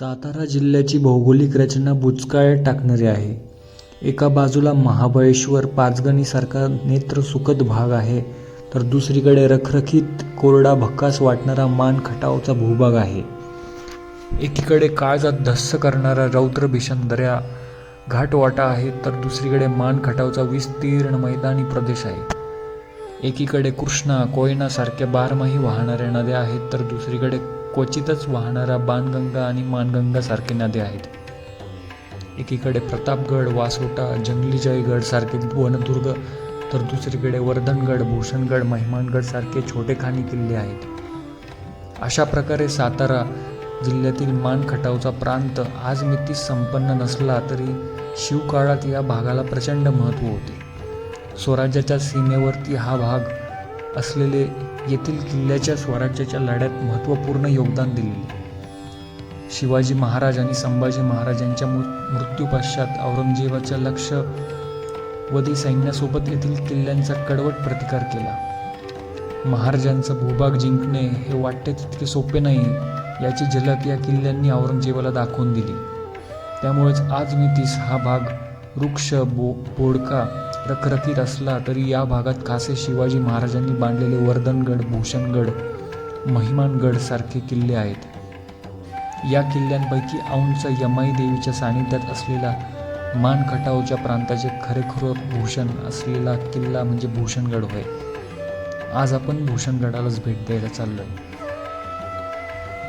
सातारा जिल्ह्याची भौगोलिक रचना बुचकाळ्यात टाकणारी आहे. एका बाजूला महाबळेश्वर, पाचगणीसारखा नेत्रसुखद भाग आहे तर दुसरीकडे रखरखीत, कोरडा भक्कास वाटणारा मान खटावचा भूभाग आहे. एकीकडे काळजात धस्स रौद्र रौद्रभीषण दऱ्या, घाटवाटा आहे तर दुसरीकडे मान खटावचा विस्तीर्ण मैदानी प्रदेश आहे. एकीकडे कृष्णा, कोयना सारख्या बारमाही वाहणाऱ्या नद्या आहेत तर दुसरीकडे क्वचितच वाहणाऱ्या बाणगंगा आणि मानगंगासारखे सारख्या नद्या आहेत. एकीकडे प्रतापगड, वासोटा, जंगली जयगड सारखे वनदुर्ग तर दुसरीकडे वर्धनगड, भूषणगड, महिमानगड सारखे छोटेखानी किल्ले आहेत. अशा प्रकारे सातारा जिल्ह्यातील मानखटावचा प्रांत आज मिती संपन्न नसला तरी शिवकाळात या भागाला प्रचंड महत्त्व होते. स्वराज्याच्या सीमेवरती हा भाग असलेले येथील किल्ल्याच्या स्वराज्याच्या लढ्यात महत्त्वपूर्ण योगदान दिलेले. शिवाजी महाराज आणि संभाजी महाराजांच्या मृत्यूपाश्चात औरंगजेबाच्या लक्षवधी सैन्यासोबत येथील किल्ल्यांचा कडवट प्रतिकार केला. महाराजांचा भूभाग जिंकणे हे वाटते तितके सोपे नाही याची झलक या किल्ल्यांनी औरंगजेबाला दाखवून दिली. त्यामुळेच आज मी तीस हा भाग वृक्ष बो बोडका रखरखीत असला तरी या भागात खासे शिवाजी महाराजांनी बांधलेले वर्धनगड, भूषणगड, महिमानगड सारखे किल्ले आहेत. या किल्ल्यांपैकी औंधच्या यमाई देवीच्या सान्निध्यात असलेला मान खटावच्या प्रांताचे खरेखुरे भूषण असलेला किल्ला म्हणजे भूषणगड होय. आज आपण भूषणगडालाच भेट द्यायला चाललोय.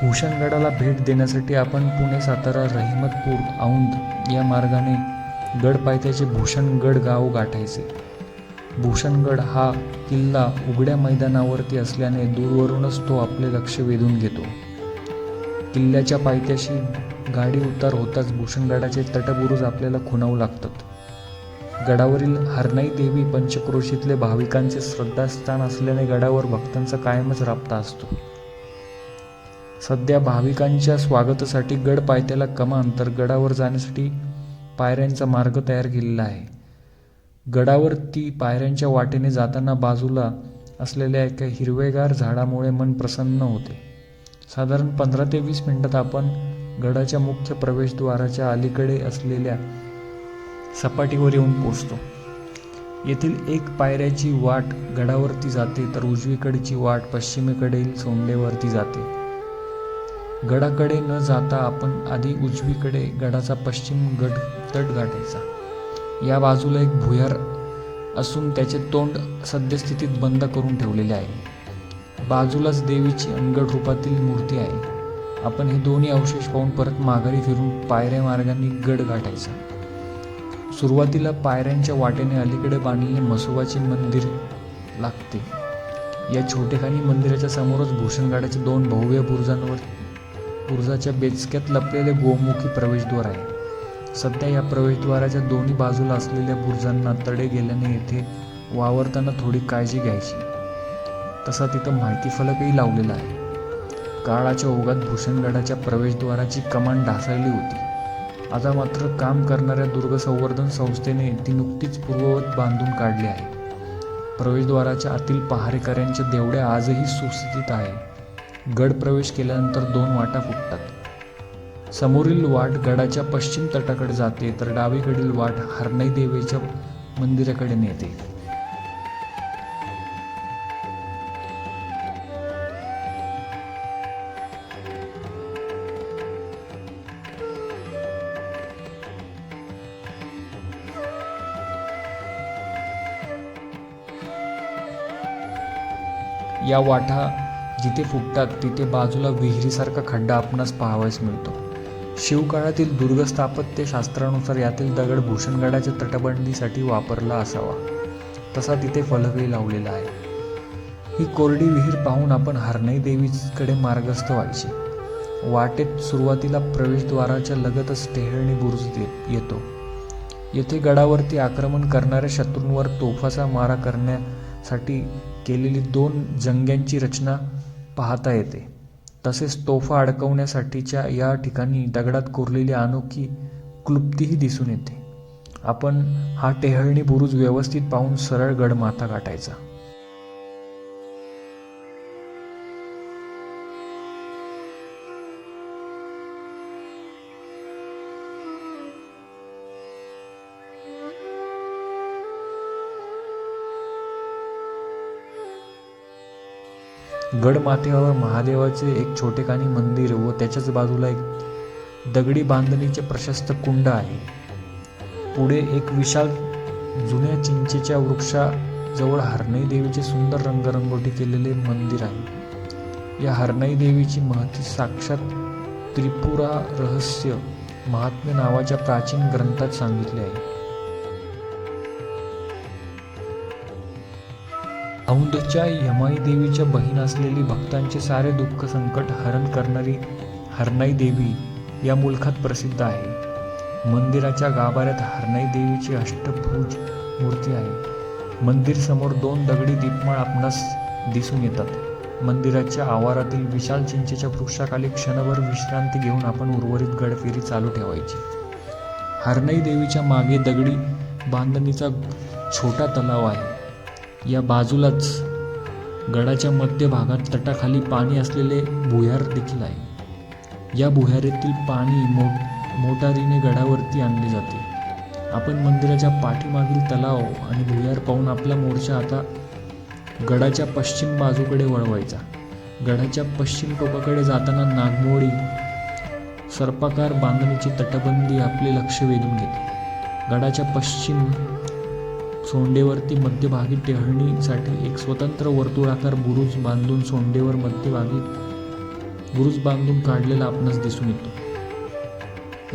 भूषणगडाला भेट देण्यासाठी आपण पुणे सातारा रहिमतपूर औंध या मार्गाने गडपायथ्याचे भूषणगड गाव गाठायचे. भूषणगड हा किल्ला उघड्या मैदानावरती असल्याने दूरवरूनच तो आपले लक्ष वेधून घेतो. किल्ल्याच्या पायथ्याशी गाडी उतार होताच भूषणगडाचे तटबुरुज आपल्याला खुणावू लागतात. गडावरील हरनाई देवी पंचक्रोशीतले भाविकांचे श्रद्धास्थान असल्याने गडावर भक्तांचा कायमच राबता असतो. सध्या भाविकांच्या स्वागतासाठी गड पायथ्याला कमान तर गडावर जाण्यासाठी पायऱ्यांचा मार्ग तयार केलेला आहे. गडावरती पायऱ्यांच्या वाटेने जाताना बाजूला असलेल्या एका हिरवेगार झाडामुळे मन प्रसन्न होते. साधारण पंधरा ते वीस मिनिटात आपण गडाच्या मुख्य प्रवेशद्वाराच्या अलीकडे असलेल्या सपाटीवर येऊन पोचतो. येथील एक पायऱ्याची वाट गडावरती जाते तर उजवीकडची वाट पश्चिमेकडील सोंडेवरती जाते. गडाकडे न जाता आपण आधी उजवीकडे गडाचा पश्चिम गड गाठायचा. या बाजूला एक भुयार असून त्याचे तोंड सद्यस्थितीत बंद करून ठेवलेले आहे. बाजूलाच देवीची अंगड रूपातील मूर्ती आहे. आपण हे दोन्ही अवशेष पाहून परत माघारी फिरून पायऱ्या मार्गाने गड गाठायचा. सुरुवातीला पायऱ्यांच्या वाटेने अलीकडे बांधलेले मसोबाचे मंदिर लागते. या छोटेखानी मंदिराच्या समोरच भूषणगडाच्या दोन भव्य बुरुजाच्या बेचक्यात लपलेले गोमुखी प्रवेशद्वार आहे. सध्या या प्रवेशद्वाराच्या दोन्ही बाजूला असलेल्या बुरुजांना तडे गेल्याने येथे वावरताना थोडी काळजी घ्यायची. तसा तिथं माहितीफलकही लावलेला आहे. काळाच्या ओघात भूषणगडाच्या प्रवेशद्वाराची कमान ढासळली होती. आता मात्र काम करणाऱ्या दुर्गसंवर्धन संस्थेने ती नुकतीच पूर्ववत बांधून काढली आहे. प्रवेशद्वाराच्या आतील पहारेकऱ्यांच्या देवड्या आजही सुस्थितीत आहे. गड प्रवेश केल्यानंतर दोन वाटा फुटतात. समोरील वाट गडाच्या पश्चिम तटाकडे जाते तर डावीकडील वाट हरणई देवीच्या मंदिराकडे नेते. या वाटा जिथे फुटतात तिथे बाजूला विहिरीसारखा खड्डा आपणास पाहावयास मिळतो. शिवकाळातील दुर्ग स्थापत्यशास्त्रानुसार यातील दगड भूषणगडाच्या तटबंदीसाठी वापरला असावा तसा तिथे फलकही लावलेला आहे. ही कोरडी विहीर पाहून आपण हरनाई देवीकडे मार्गस्थ व्हायचे. वाटेत सुरुवातीला प्रवेशद्वाराच्या लगतच टेहळणी बुरुज येतो. येथे गडावरती आक्रमण करणाऱ्या शत्रूंवर तोफाचा मारा करण्यासाठी केलेली दोन जंग्यांची रचना पाहता येते. तसेच तोफा अडकवण्यासाठीच्या या ठिकाणी दगडात कोरलेली अनोखी क्लुप्तीही दिसून येते. आपण हा टेहळणी बुरुज व्यवस्थित पाहून सरळ गडमाथा गाठायचा. गडमाथ्यावर महादेवाचे एक छोटेखानी मंदिर व त्याच्याच बाजूला एक दगडी बांधणीचे प्रशस्त कुंड आहे. पुढे एक विशाल जुन्या चिंचेच्या वृक्षाजवळ हरणाई देवीचे सुंदर रंगरंगोटी केलेले मंदिर आहे. या हरणाई देवीची महती साक्षात त्रिपुरा रहस्य महात्म्य नावाच्या प्राचीन ग्रंथात सांगितले आहे. औंधच्या यमाई देवीच्या बहीण असलेली भक्तांचे सारे दुःख संकट हरण करणारी हरणाई देवी या मुलखात प्रसिद्ध आहे. मंदिराच्या गाभाऱ्यात हरणाई देवीची अष्टभुज मूर्ती आहे. मंदिर समोर दोन दगडी दीपमाळ आपणास दिसून येतात. मंदिराच्या आवारातील विशाल चिंचेच्या वृक्षाखाली क्षणभर विश्रांती घेऊन आपण उर्वरित गडफेरी चालू ठेवायची. हरणाई देवीच्या मागे दगडी बांधणीचा छोटा तलाव आहे. या बाजूलाच गडाच्या मध्यभागात तटाखाली पाणी असलेले भुयार देखील आहे. या भुयारीतील पाणी मो मोटारीने गडावरती आणले जाते. आपण मंदिराच्या पाठीमागील तलाव आणि भुयार पाहून आपला मोर्चा आता गडाच्या पश्चिम बाजूकडे वळवायचा. गडाच्या पश्चिम टोकाकडे जाताना नागमोडी सर्पाकार बांधणीची तटबंदी आपले लक्ष वेधून घेते. गडाच्या पश्चिम सोंडेवरती मध्यभागी टेहळणीसाठी एक स्वतंत्र वर्तुळाकार बुरुज बांधून सोंडेवर मध्यभागी बुरुज बांधून काढलेला आपणास दिसून येतो.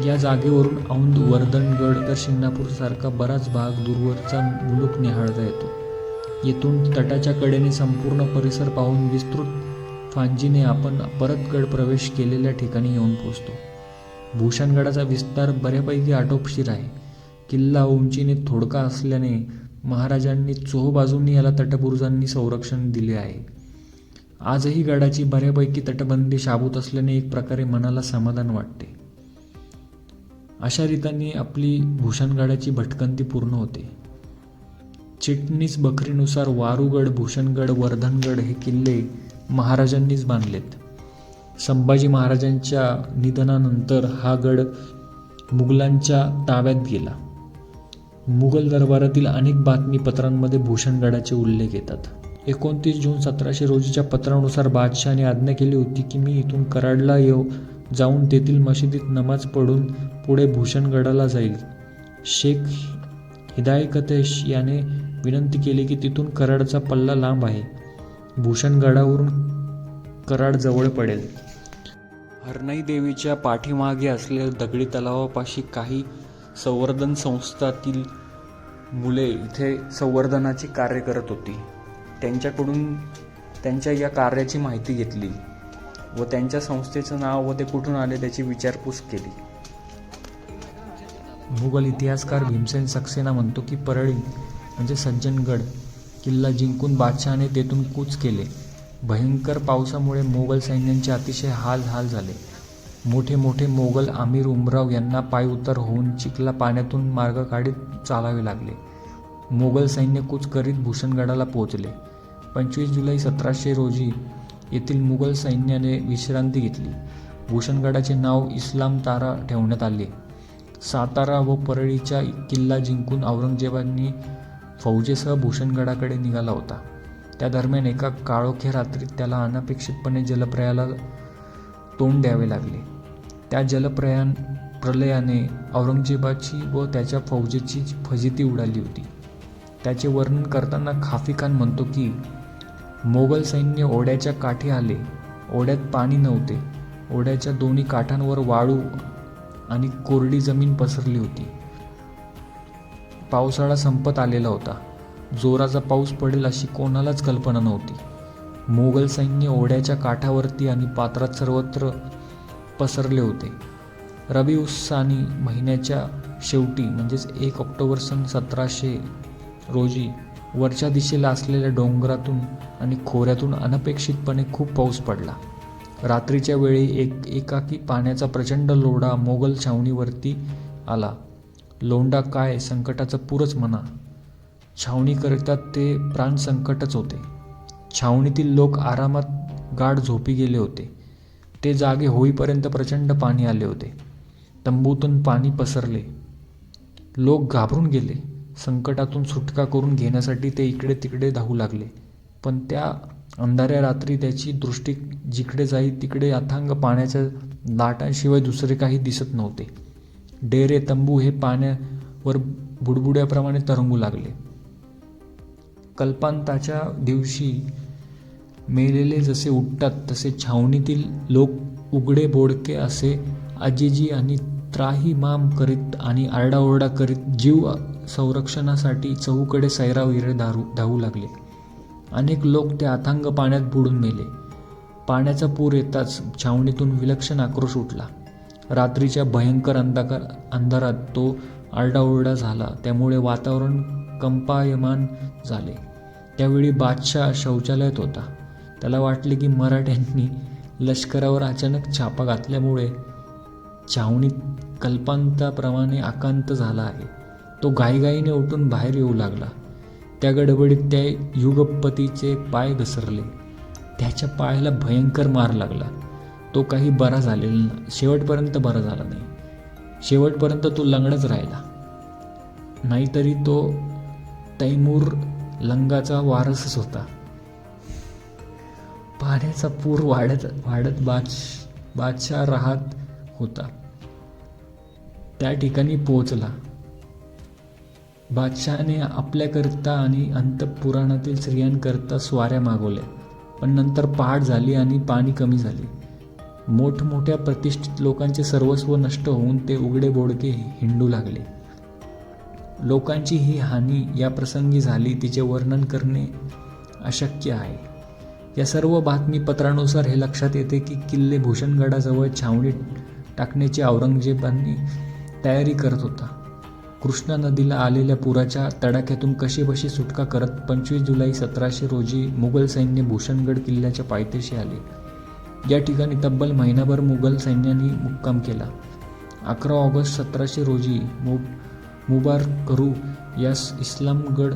या जागेवरून औंध वर्धनगड तर शिंगणापूरसारखा बराच भाग दूरवरचा मुलूक निहाळता येतो. येथून तटाच्या कडेने संपूर्ण परिसर पाहून विस्तृत फांजीने आपण परतगड प्रवेश केलेल्या ठिकाणी येऊन पोहोचतो. भूषणगडाचा विस्तार बऱ्यापैकी आटोपशीर आहे. किल्ला उंचीने थोडका असल्याने महाराजांनी चोह बाजूंनी याला तटबुरुजांनी संरक्षण दिले आहे. आजही गडाची बऱ्यापैकी तटबंदी शाबूत असल्याने एक प्रकारे मनाला समाधान वाटते. अशा रीतीने आपली भूषणगडाची भटकंती पूर्ण होते. चिटणीस बखरीनुसार वारुगड भूषणगड वर्धनगड हे किल्ले महाराजांनीच बांधलेत. संभाजी महाराजांच्या निधनानंतर हा गड मुघलांच्या ताब्यात गेला. मुघल दरबारातील अनेक बातमीपत्रांमध्ये भूषणगडाचे उल्लेख येतात. एकोणतीस जून सतराशे रोजीच्या पत्रानुसार बादशहाने आज्ञा केली होती की मी इथून कराडला येऊ जाऊन तेथील मशिदीत नमाज पढून पुढे भूषणगडाला जाईल. शेख हिदायकतेश याने विनंती केली की तिथून कराडचा पल्ला लांब आहे. भूषणगडावरून कराड जवळ पडेल. हरणाई देवीच्या पाठीमागे असलेल्या दगडी तलावापाशी काही संवर्धन संस्थातील मुले इथे संवर्धनाचे कार्य करत होती. त्यांच्याकडून त्यांच्या या कार्याची माहिती घेतली व त्यांच्या संस्थेचं नाव व ते कुठून आले त्याची विचारपूस केली. मुघल इतिहासकार भीमसेन सक्सेना म्हणतो की परळी म्हणजे सज्जनगड किल्ला जिंकून बादशहाने तेथून कूच केले. भयंकर पावसामुळे मोगल सैन्यांचे अतिशय हाल हाल झाले. मोठे मोठे मोगल आमिर उमराव यांना पायउतार होऊन चिखला पाण्यातून मार्ग काढीत चालावे लागले. मोगल सैन्य कूच करीत भूषणगडाला पोहोचले. पंचवीस जुलै सतराशे रोजी येथील मुघल सैन्याने विश्रांती घेतली. भूषणगडाचे नाव इस्लाम तारा ठेवण्यात आले. सातारा व परळीचा किल्ला जिंकून औरंगजेबांनी फौजेसह भूषणगडाकडे निघाला होता. त्या दरम्यान एका काळोख्या रात्रीत त्याला अनपेक्षितपणे जलप्रयाला तोंड द्यावे लागले. त्या जलप्रयाण प्रलयाने औरंगजेबाची व त्याच्या फौजेची फजिती उडाली होती. त्याचे वर्णन करताना खाफी खान म्हणतो की मोगल सैन्य ओढ्याच्या काठी आले. ओढ्यात पाणी नव्हते. ओढ्याच्या दोन्ही काठांवर वाळू आणि कोरडी जमीन पसरली होती. पावसाळा संपत आलेला होता. जोराचा पाऊस पडेल अशी कोणालाच कल्पना नव्हती. मोगल सैन्य ओढ्याच्या काठावरती आणि पात्रात सर्वत्र पसरले होते. रबी उस्सानी महिन्याच्या शेवटी म्हणजेच एक ऑक्टोबर सन सतराशे रोजी वरच्या दिशेला असलेल्या डोंगरातून आणि खोऱ्यातून अनपेक्षितपणे खूप पाऊस पडला. रात्रीच्या वेळी एक एकाकी पाण्याचा प्रचंड लोढा मोगल छावणीवरती आला. लोंडा काय संकटाचं पूरच म्हणा. छावणीकरिता ते प्राण संकटच होते. छावणीतील लोक आरामात गाढ झोपी गेले होते. ते जागे होईपर्यंत प्रचंड पाणी आले होते. तंबूतून पाणी पसरले. लोक घाबरून गेले. संकटातून सुटका करून घेण्यासाठी ते इकडे तिकडे धावू लागले. पण त्या अंधाऱ्या रात्री त्याची दृष्टी जिकडे जाई तिकडे अथांग पाण्याच्या लाटांशिवाय दुसरे काही दिसत नव्हते. डेरे तंबू हे पाण्यावर बुडबुड्याप्रमाणे तरंगू लागले. कल्पांताच्या दिवशी मेलेले जसे उठतात तसे छावणीतील लोक उघडे बोडके असे आजीजी आणि त्राही माम करीत आणि आरडाओरडा करीत जीव संरक्षणासाठी चहूकडे सैराविरे धारू धावू लागले. अनेक लोक त्या अथांग पाण्यात बुडून मेले. पाण्याचा पूर येताच छावणीतून विलक्षण आक्रोश उठला. रात्रीच्या भयंकर अंधकार अंधारात तो आरडाओरडा झाला. त्यामुळे वातावरण कंपायमान झाले. त्यावेळी बादशाह शौचालयात होता. त्याला वाटले की मराठ्यांनी लष्करावर अचानक छापा घातल्यामुळे छावणीत कल्पांताप्रमाणे आकांत झाला आहे. तो गाईगाईने उठून बाहेर येऊ लागला. त्या गडबडीत त्या युगपतीचे पाय घसरले. त्याच्या पायाला भयंकर मार लागला. तो काही बरा झालेला ना शेवटपर्यंत बरा झाला नाही. शेवटपर्यंत तो लंगडच राहिला. नाहीतरी तो तैमूर लंगाचा वारसच होता. पाण्याचा पूर वाढत वाढत बादश बादशाह राहत होता. त्या ठिकाणी पोहोचला. बादशहाने आपल्याकरता आणि अंतपुराणातील स्त्रियांकरता स्वाऱ्या मागवल्या. पण नंतर पहाट झाली आणि पाणी कमी झाले. मोठमोठ्या प्रतिष्ठित लोकांचे सर्वस्व नष्ट होऊन ते उघडे बोडके हिंडू लागले. लोकांची ही हानी या प्रसंगी झाली तिचे वर्णन करणे अशक्य आहे. या सर्व बातमीपत्रानुसार हे लक्षात येते की किल्ले भूषणगडाजवळ छावणी टाकण्याची औरंगजेबांनी तयारी करत होता. कृष्णा नदीला आलेल्या पुराच्या तडाख्यातून कशीबशी सुटका करत पंचवीस जुलै सतराशे रोजी मुघल सैन्य भूषणगड किल्ल्याच्या पायथ्याशी आले. या ठिकाणी तब्बल महिनाभर मुघल सैन्याने मुक्काम केला. अकरा ऑगस्ट सतराशे रोजी मु मुबारक करू यास इस्लामगड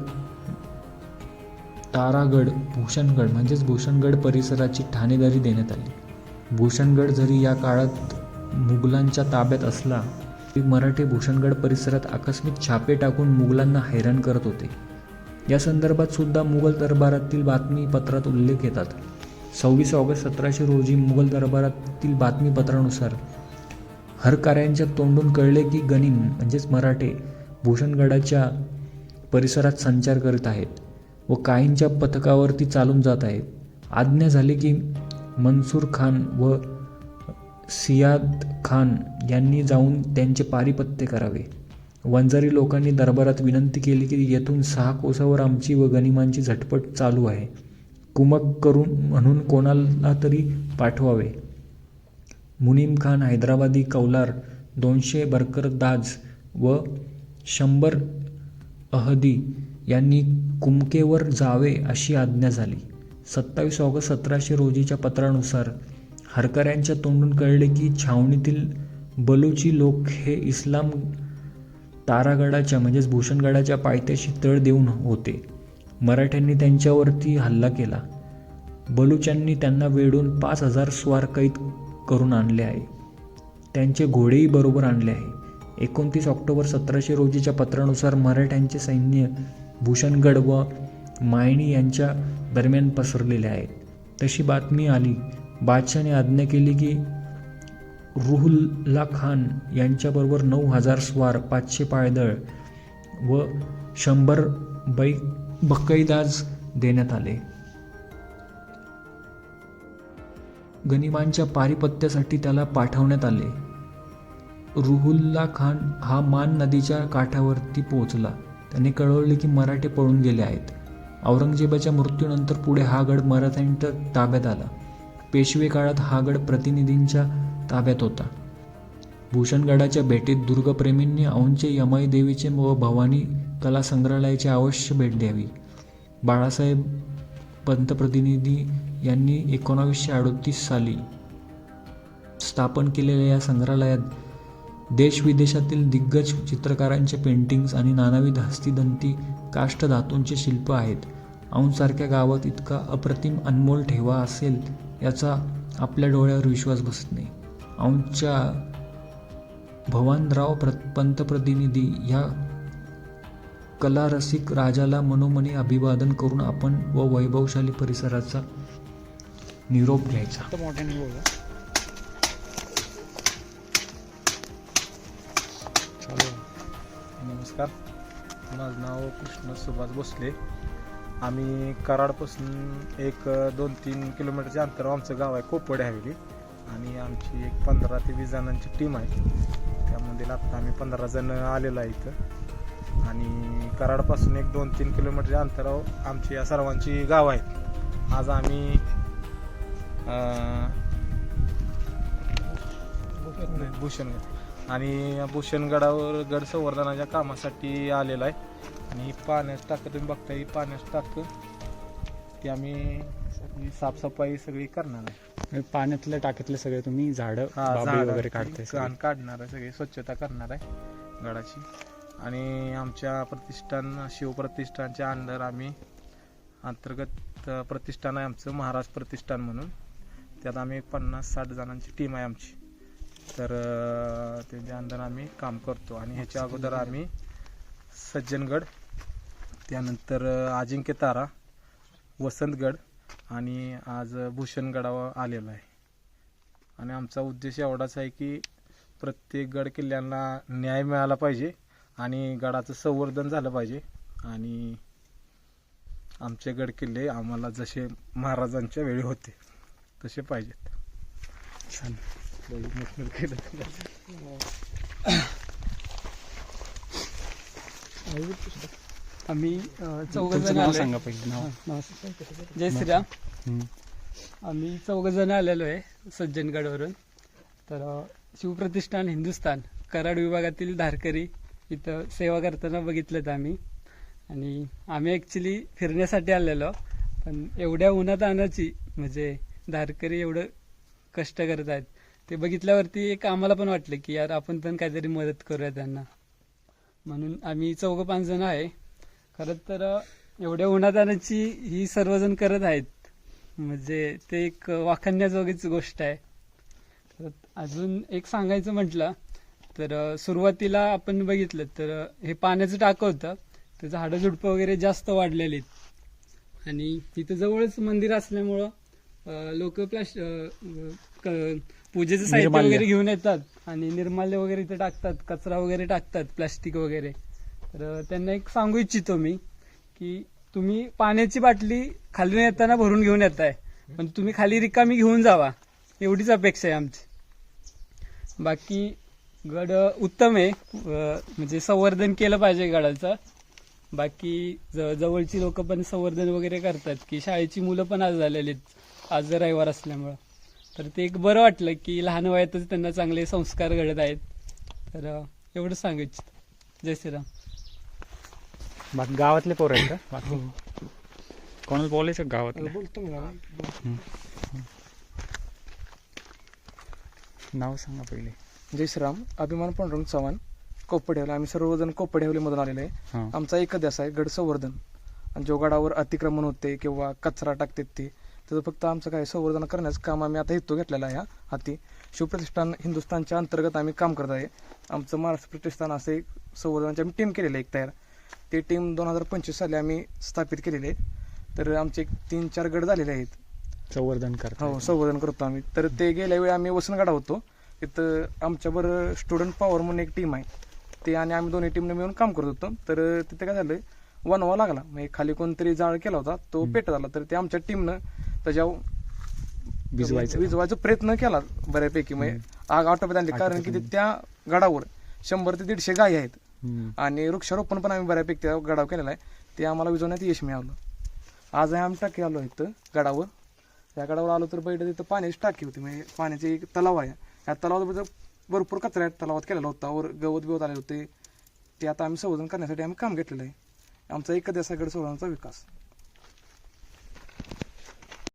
तारागड भूषणगड म्हणजेच भूषणगड परिसराची ठाणेदारी देण्यात आली. भूषणगड जरी या काळात मुघलांच्या ताब्यात असला तरी मराठे भूषणगड परिसरात आकस्मिक छापे टाकून मुघलांना हैराण करत होते. या संदर्भात सुद्धा मुघल दरबारातील बातमीपत्रात उल्लेख येतात. सव्वीस ऑगस्ट सतराशे रोजी मुघल दरबारातील बातमीपत्रानुसार हरकाऱ्यांच्या तोंडून कळले की गनिम म्हणजेच मराठे भूषणगडाच्या परिसरात संचार करीत आहेत. व काहींच्या पथकावरती चालून जात आहेत आज्ञा झाली की मनसूर खान व सियाद खान यांनी जाऊन त्यांचे पारिपत्य करावे. वंजारी लोकांनी दरबारात विनंती केली की येथून सहा कोसावर आमची व गनिमांची झटपट चालू आहे. कुमक करून म्हणून कोणाला तरी पाठवावे. मुनीम खान हैदराबादी कौलार दोनशे बरकरदाज व शंभर अहदी यांनी कुमकेवर जावे अशी आज्ञा झाली. सत्तावीस ऑगस्ट सतराशे रोजीच्या पत्रानुसार हरकऱ्यांच्या तोंडून कळले की छावणीतील बलूची लोक हे इस्लाम तारागडाच्या म्हणजेच भूषणगडाच्या पायथ्याशी तळ देऊन होते. मराठ्यांनी त्यांच्यावरती हल्ला केला. बलुच्यांनी त्यांना वेढून पाच हजार स्वार कैद करून आणले आहे. त्यांचे घोडेही बरोबर आणले आहे. एकोणतीस ऑक्टोबर सतराशे रोजीच्या पत्रानुसार मराठ्यांचे सैन्य भूषणगड व मायणी यांच्या दरम्यान पसरलेले आहेत. तशी बातमी आली. बादशाने आज्ञा केली की रुहुल्ला खान यांच्याबरोबर नऊ हजार स्वार पाचशे पायदळ व शंभर बै बकैदाज देण्यात आले. गनिमांच्या पारिपत्यासाठी त्याला पाठवण्यात आले. रुहुल्ला खान हा मान नदीच्या काठावरती पोहोचला. त्यांनी कळवले की मराठे पळून गेले आहेत. औरंगजेबाच्या मृत्यूनंतर पुढे हा गड मराठ्यांच्या ताब्यात आला. पेशवे काळात हा गड प्रतिनिधींच्या ताब्यात होता. भूषणगडाच्या भेटीत दुर्गप्रेमींनी औंचे यमाई देवीचे व भवानी कला संग्रहालयाची अवश्य भेट द्यावी. बाळासाहेब पंतप्रतिनिधी यांनी एकोणावीसशे अडोतीस साली स्थापन केलेल्या या संग्रहालयात देशविदेशातील दिग्गज चित्रकारांचे पेंटिंग्स आणि नानाविध हस्तिदंती काष्ठधातूंचे शिल्प आहेत. औंधसारख्या गावात इतका अप्रतिम अनमोल ठेवा असेल याचा आपल्या डोळ्यावर विश्वास बसत नाही. औंधच्या भवानराव प्र पंतप्रतिनिधी ह्या कलारसिक राजाला मनोमनी अभिवादन करून आपण व वैभवशाली परिसराचा निरोप घ्यायचा. नमस्कार. माझं नाव कृष्ण सुभाष भोसले. आम्ही कराडपासून एक दोन तीन किलोमीटरच्या अंतरावर आमचं गाव आहे कोपडे हवेली. आणि आमची एक पंधरा ते वीस जणांची टीम आहे. त्यामध्ये आत्ता आम्ही पंधरा जण आलेलो आहे इथं. आणि कराडपासून एक दोन तीन किलोमीटरच्या अंतरावर आमची या सर्वांची गाव आहेत. आज आम्ही भूषणगड आणि भूषणगडावर गड संवर्धनाच्या कामासाठी आलेला आहे. आणि पाण्याचं टाकं तुम्ही बघता ही पाण्याचं टाकं ती आम्ही ही साफसफाई सगळी करणार आहे. पाण्यातल्या टाकीतले सगळे तुम्ही झाडं झाडं वगैरे ती काढताय सगळे. काढ- काढणार आहे सगळी स्वच्छता करणार आहे गडाची. आणि आमच्या प्रतिष्ठान शिवप्रतिष्ठानच्या अंडर आम्ही अंतर्गत प्रतिष्ठान आहे आमचं महाराज प्रतिष्ठान म्हणून. त्यात आम्ही पन्नास साठ जणांची टीम आहे आमची. तर अ, त्याच्या आम्ही काम करतो आणि ह्याच्या अगोदर आम्ही सज्जनगड त्यानंतर अजिंक्य तारा वसंतगड आणि आज भूषणगडावर आलेलो आहे. आणि आमचा उद्देश एवढाच आहे की प्रत्येक गड किल्ल्यांना न्याय मिळाला पाहिजे आणि गडाचं संवर्धन झालं पाहिजे. आणि आमचे गड किल्ले आम्हाला जसे महाराजांच्या वेळी होते तसे पाहिजेत. छान. आम्ही चौघ जण सांगा पहिले नाव. जय श्रीराम. आम्ही चौघ जण आलेलो आहे सज्जनगडवरून. तर शिवप्रतिष्ठान हिंदुस्थान कराड विभागातील धारकरी इथं सेवा करताना बघितलं आम्ही. आणि आम्ही ॲक्च्युली फिरण्यासाठी आलेलो पण एवढ्या उन्हात आणायची म्हणजे धारकरी एवढं कष्ट करत आहेत ते बघितल्यावरती एक आम्हाला पण वाटलं की यार आपण पण काहीतरी मदत करूया त्यांना. म्हणून आम्ही चौघं पाच जण आहे. खरं तर एवढ्या उन्हात ही सर्वजण करत आहेत. म्हणजे ते एक वाखाणण्याजोगीच गोष्ट आहे. तर अजून एक सांगायचं म्हटलं तर सुरुवातीला आपण बघितलं तर हे पाण्याचं टाकं होतं. तर झाडं झुडपं वगैरे जास्त वाढलेली आहेत. आणि तिथं जवळच मंदिर असल्यामुळं लोक प्लास्ट पूजेचं साहित्य निर्माल्य. वगैरे घेऊन येतात. आणि निर्माल्य वगैरे इथे टाकतात कचरा वगैरे टाकतात प्लास्टिक वगैरे. तर त्यांना एक सांगू इच्छितो मी की तुम्ही पाण्याची बाटली खाली येताना भरून घेऊन येताय. पण तुम्ही खाली रिकामी घेऊन जावा. एवढीच अपेक्षा आहे आमची. बाकी गड उत्तम आहे. अ, म्हणजे संवर्धन केलं पाहिजे गडाचं. बाकी ज- जवळची लोक पण संवर्धन वगैरे करतात की शाळेची मुलं पण आज झालेली आहेत. आज रविवार असल्यामुळं. तर ते एक बरं वाटलं की लहान वयातच त्यांना चांगले संस्कार घडत आहेत. तर अ, एवढंच सांगू इच्छितो. जय श्रीराम. बाकी गावातले पोरं आहेत का? बाकी कोणाला बोलायचं गावातले? बोलतो मी हम्म. नाव सांगा पहिले. जय श्रीराम. अभिमान पांडुरंग चव्हाण. कोपडेवले आम्ही सर्वजण कोपडेवलीमधून आलेले आहे. हां. आमचा एकच ध्यास आहे गड संवर्धन आणि जो गडावर अतिक्रमण होते किंवा कचरा टाकतात ते त्याचं फक्त आमचं काय संवर्धन करण्याचं काम आम्ही आता हेतू घेतलेला आहे हाती शिवप्रतिष्ठान हिंदुस्थानच्या अंतर्गत आम्ही काम करत आहे. आमचं महाराष्ट्र प्रतिष्ठान असं एक संवर्धनाची आम्ही टीम केलेली आहे एक तयार. ती टीम दोन हजार पंचवीस साली आम्ही स्थापित केलेली आहे. तर आमचे एक तीन चार गड झालेले आहेत. संवर्धन करता हो संवर्धन करतो आम्ही. तर ते गेल्या वेळी आम्ही वसनगडा होतो. तिथं आमच्याबरोबर स्टुडंट पॉवर म्हणून एक टीम आहे. ते आणि आम्ही दोन्ही टीमने मिळून काम करत होतो. तर तिथे काय झालं? वनवा लागला. म्हणजे खाली कोणतरी जाळ केला होता. तो. पेट झाला तर ते आमच्या टीमनं त्याच्यावर भिजवायचं. विजवायचा प्रयत्न केला बऱ्यापैकी. म्हणजे आग आटोप्यात आणली. कारण की ते त्या गडावर शंभर ते दीडशे गायी आहेत. आणि वृक्षारोपण पण आम्ही बऱ्यापैकी त्या गडावर केलेलं आहे. ते आम्हाला विजवण्यात यश मिळालं. आज आम्ही टाकी आलो इथं गडावर. त्या गडावर आलो तर बैठ तिथं पाण्याची टाकी होती. म्हणजे पाण्याचे एक तलाव आहे. त्या तलावात भरपूर कचरा तलावात केलेला होता. वर गवत बिवत आले होते. ते आता आम्ही संवर्धन करण्यासाठी आम्ही काम घेतलेलं आहे. आमचा एक दिवसा गड संवर्धनाचा विकास.